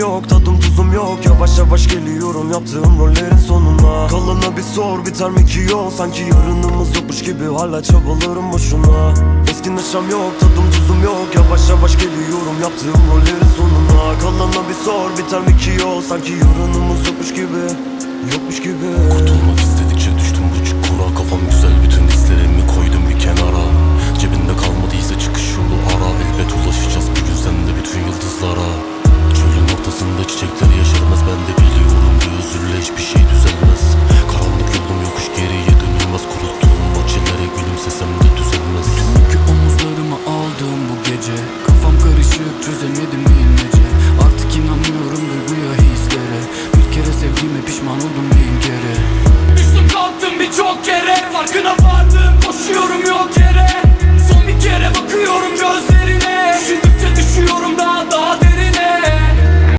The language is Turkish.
Yok tadım tuzum yok. Yavaş yavaş geliyorum yaptığım rollerin sonuna. Kalana bir sor biter mi ki yol? Sanki yarınımız yokmuş gibi hala çabalarım boşuna. Eski neşem yok tadım tuzum yok. Yavaş yavaş geliyorum yaptığım rollerin sonuna. Kalana bir sor biter mi ki yol? Sanki yarınımız yokmuş gibi Yokmuş gibi. Kurtulmak gece. Kafam karışık çözemedim bilmece Artık inanmıyorum duyguya hislere. Bir kere sevdiğime pişman oldum bin kere. Düştüm kalktım birçok kere farkına var